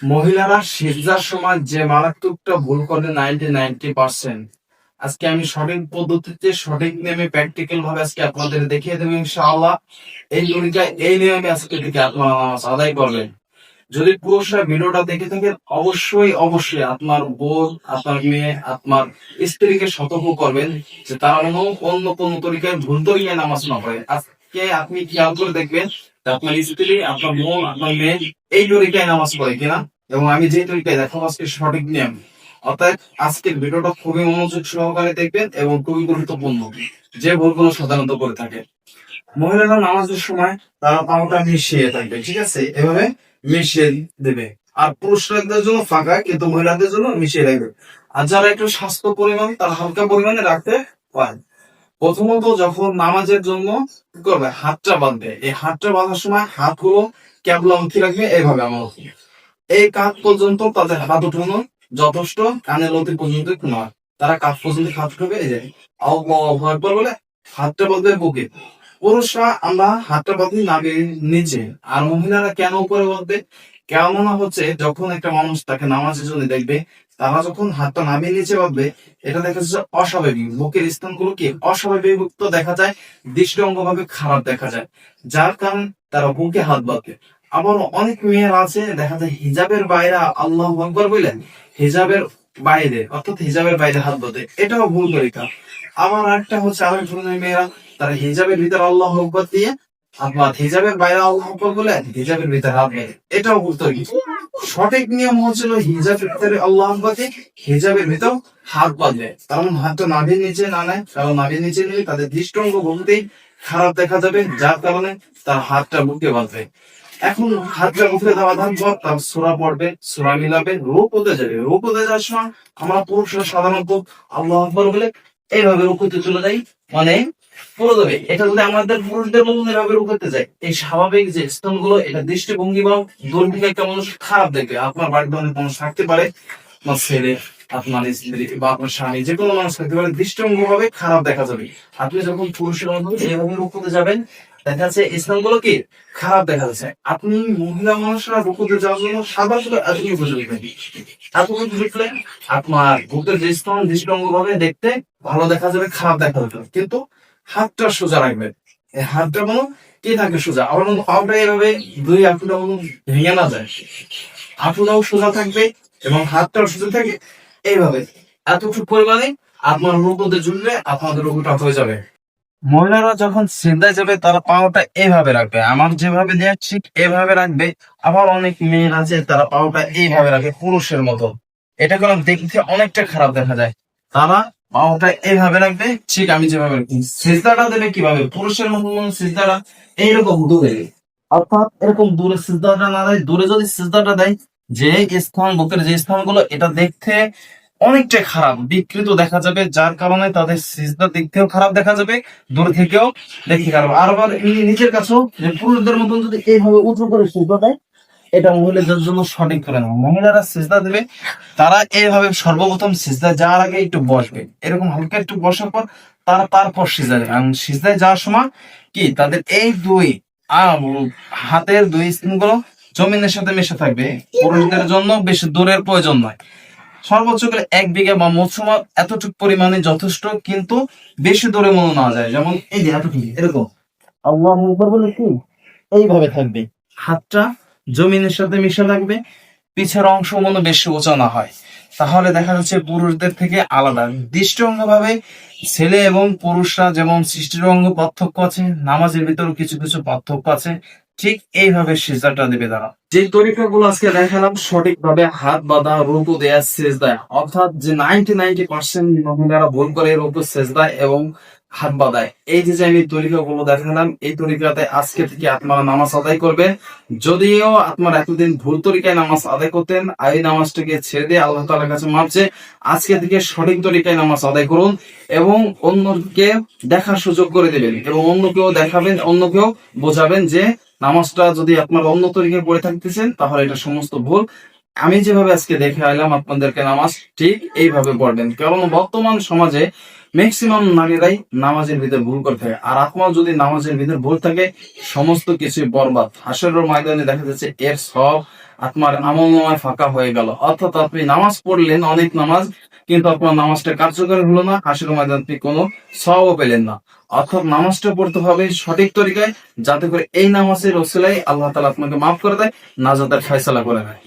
মহিলারা সিজার সময় যে মারাত্মকটা ভুল করে নাইনটি নাইনটি পার্সেন্ট আজকে আমি সঠিক পদ্ধতিতে সঠিক নিয়মে প্র্যাকটিক্যাল ভাবে আজকে আপনাদের দেখিয়ে দেবো ইনশাআল্লাহ। এই তরিকায় এই নিয়মে আজকে থেকে আপনারা নামাজ আদায় করবেন। যদি পুরুষরা ভিডিওটা দেখে থাকেন, অবশ্যই অবশ্যই আপনার বোন আপনার মেয়ে আপনার স্ত্রীকে সতর্ক করবেন যে তারা অন্য কোন তরিকায় ভুল তরিকায় নামাজ না পড়ে। আজকে আপনি খেয়াল করে দেখবেন? আপনার স্ত্রী, আপনার বোন আপনার মেয়ে, এই তরিকায় নামাজ পড়ে কিনা এবং আমি যে তরিকায় দেখাবো আজকে সঠিক নিয়ম। অর্থাৎ আজকের ভিডিওটা খুবই মনোযোগ সহকারে দেখবেন এবং খুবই গুরুত্বপূর্ণ। যে ভুলগুলো সাধারণত করে থাকে। মহিলারা নামাজের সময় তারা পাওটা মিশিয়ে থাকবে, ঠিক আছে? এভাবে মিশিয়ে দেবে। আর পুরুষদের জন্য ফাঁকা, কিন্তু মহিলাদের জন্য মিশিয়ে রাখবে। আর যারা একটু স্বাস্থ্য পরিমাণ, তারা হালকা পরিমাণে রাখতে পারে। প্রথমত যখন নামাজের জন্য করবে? হাতটা বাঁধবে। এই হাতটা বাঁধার সময় হাতগুলো ক্যাবলামুখী রাখবে, এইভাবে আমার এই কাঁধ পর্যন্ত তাদের হাত উঠানো যথেষ্ট কানের লতি পর্যন্ত নয়। তারা কাঁধ পর্যন্ত হাত উঠাবে, এই যে আকবার বলে, হাতটা বাঁধবে বুকে। পুরুষরা আমরা হাতটা বাঁধি নাবির নিচে। আর মহিলারা কেন উপরে বাঁধবে? কেমন হচ্ছে, যখন একটা মানুষ তাকে নামাজের জন্য দেখবে তারা যখন হাতটা নামিয়ে নিচে বাঁধবে, এটা দেখা যাচ্ছে অস্বাভাবিক। বুকের কি অস্বাভাবিক দেখা যায় দৃষ্টি অঙ্গ ভাবে খারাপ দেখা যায়, যার কারণ তারা বুকে হাত বাঁধবে আবার অনেক মেয়ের আছে, দেখা যায় হিজাবের বাইরে, আল্লাহ আকবর বললেন হিজাবের বাইরে, অর্থাৎ হিজাবের বাইরে হাত বাঁধে। এটাও ভুল তরিকা। আমার একটা হচ্ছে, আরেক ধরনের মেয়েরা, তারা হিজাবের ভিতরে আল্লাহ আকবর দিয়ে আপনার হিজাবের বাইরে আল্লাহ আকবর বলে হিজাবের ভিতরে বাঁধে এটাও ভুল তরিকা সঠিক নিয়ম হচ্ছিল হিজাবের ভিতরে আল্লাহ হিজাবের ভিতর হাত বাঁধবে। হাতটা নাভির নিচে না নেয়, কারণ নাভির নিচে নিলে তাদের বহুতেই খারাপ দেখা যাবে, যার কারণে তার হাতটা বুকে বাঁধবে। এখন হাতটা মুখে দেওয়া ধান পর তার সোরা পড়বে, সোরা মিলাবে রোপ হতে যাবে। রোপ হতে যাওয়ার সময় আমরা পুরুষরা সাধারণত আল্লাহ আকবর বলে এইভাবে রুক হতে চলে যাই। মানে এটা যদি আমাদের পুরুষদের রুক যায়, এই স্বাভাবিক যে এটা দৃষ্টিভঙ্গি বা একটা মানুষ খারাপ দেখবে। আপনার বাড়িতে অনেক মানুষ থাকতে পারে, আপনার স্ত্রী বা আপনার স্বামী, যে কোনো মানুষ থাকতে পারে দৃষ্টিভঙ্গ ভাবে খারাপ দেখা যাবে। আপনি যখন পুরুষের এইভাবে যাবেন, দেখা যাচ্ছে স্থানগুলো কি? খারাপ দেখা যাচ্ছে। আপনি মহিলা মানুষরা রুকুতে যাওয়ার জন্য সাধারণত উঠবেন এতটুকু বুঝলে আপনার বুকের যে স্থান দৃষ্টিভঙ্গ ভাবে দেখতে ভালো দেখা যাবে, খারাপ দেখা যাবে। কিন্তু হাতটা সোজা রাখবেন। হাতটা কোনো কি থাকে সোজা? আবার মনে পাওটা এভাবে দুই আঁটুটা মনে ভেঙে না যায়। আঁটুটাও সোজা থাকবে এবং হাতটাও সোজা থাকে এইভাবে। এতটুকু পরিমাণে আপনার রোগতে জুড়লে আপনাদের রোগটা হয়ে যাবে। মহিলারা যখন সিদ্ধায় যাবে, তারা পাওটা এভাবে রাখবে। আমার যেভাবে দেওয়া ঠিক এভাবে রাখবে। আবার অনেক মেয়ের আছে, তারা পাওটা এইভাবে রাখে পুরুষের মতো। এটা কারণ দেখতে অনেকটা খারাপ দেখা যায়। তারা পাওটা এইভাবে রাখবে, ঠিক আমি যেভাবে রাখি সিজদাটা দেবে কীভাবে? পুরুষের মতো সিজদাটা এইরকম দূরে। অর্থাৎ এরকম দূরে সিজদাটা না দেয়, দূরে যদি সিজদাটা দেয়, যে স্থান, বুকের যে স্থানগুলো, এটা দেখতে অনেকটা খারাপ। বিকৃত দেখা যাবে, যার কারণে তাদের সিজদা দেখতেও খারাপ দেখা যাবে, দূর থেকেও দেখতে খারাপ। আর আবার নিজের কাছেও, যে পুরুষদের মতন যদি এইভাবে উঁচু করে সিজদা দেয় এটা মহিলাদের জন্য সঠিক করে না মহিলারা সিজদা দেবে, তারা এইভাবে সর্বপ্রথম সিজদা যাওয়ার আগে একটু বসবে। এরকম হালকা একটু বসার পর তারা তারপর সিজদা দেবে। এবং সিজদায় যাওয়ার সময় কি? তাদের এই দুই হাতের দুই স্কিনগুলো জমিনের সাথে মিশে থাকবে। পুরুষদের জন্য বেশি দূরের প্রয়োজন নয়। সর্বোচ্চ করে এক বিঘা বা মৌসুমা এতটুকু পরিমাণে যথেষ্ট, কিন্তু বেশি দূরে মনে না যায়। যেমন এই যে এতটুকু, এরকম। আল্লাহ কি? এইভাবে থাকবে। হাতটা জমিনের সাথে মিশে থাকবে পিছের অংশ মনে বেশি উঁচা না হয়। তাহলে দেখা যাচ্ছে পুরুষদের থেকে আলাদা। দৃষ্টিঅঙ্গ ভাবে ছেলে এবং পুরুষরা যেমন সৃষ্টির অঙ্গ পার্থক্য আছে, নামাজের ভিতরে কিছু কিছু পার্থক্য আছে, ঠিক এইভাবে সিজদাটা দেবে তারা। যে তরিকাগুলো আজকে দেখালাম, সঠিকভাবে হাত বাঁধা, রুকু দেয়া, সেজদায়। অর্থাৎ যে নাইনটি নাইনটি পার্সেন্ট মহিলারা ভুল করে রুকু, সেজদায় এবং হাত বাঁধায়। এই যে আমি তরিকাগুলো দেখালাম, এই তরিকাতে আজকে থেকে আপনারা নামাজ আদায় করবেন। যদিও আপনারা এতদিন ভুল তরিকায় নামাজ আদায় করতেন এই নামাজটাকে ছেড়ে দিয়ে আল্লাহ তালার কাছে মাপছে আজকে থেকে সঠিক তরিকায় নামাজ আদায় করুন এবং অন্যকে দেখার সুযোগ করে দেবেন এবং অন্যকেও দেখাবেন, অন্যকেও বোঝাবেন যে নামাজটা যদি আপনার অন্য তরিকায় পড়ে থাকতেছেন, তাহলে এটা সমস্ত ভুল। আমি যেভাবে আজকে দেখে আইলাম, আপনাদেরকে নামাজ ঠিক এইভাবে পড়বেন। কারণ বর্তমান সমাজে ম্যাক্সিমাম নারীরাই নামাজের ভিতরে ভুল করে থাকে। আর আত্মা যদি নামাজের ভিতরে ভুল থাকে, সমস্ত কিছু বরবাদ। হাসরের ময়দানে দেখা যাচ্ছে এর সব আত্মার আমলনামায় ফাঁকা হয়ে গেল। অর্থাৎ আপনি নামাজ পড়লেন, অনেক নামাজ, কিন্তু আপনার নামাজটা কার্যকর হলো না, হাসরের ময়দান আপনি কোনো সবও পেলেন না। অর্থাৎ নামাজটা পড়তে হবে সঠিক তরিকায়, যাতে করে এই নামাজের ওসিলায় আল্লাহ তালা আপনাকে মাফ করে দেয়, নাজাতের ফয়সালা করে দেয়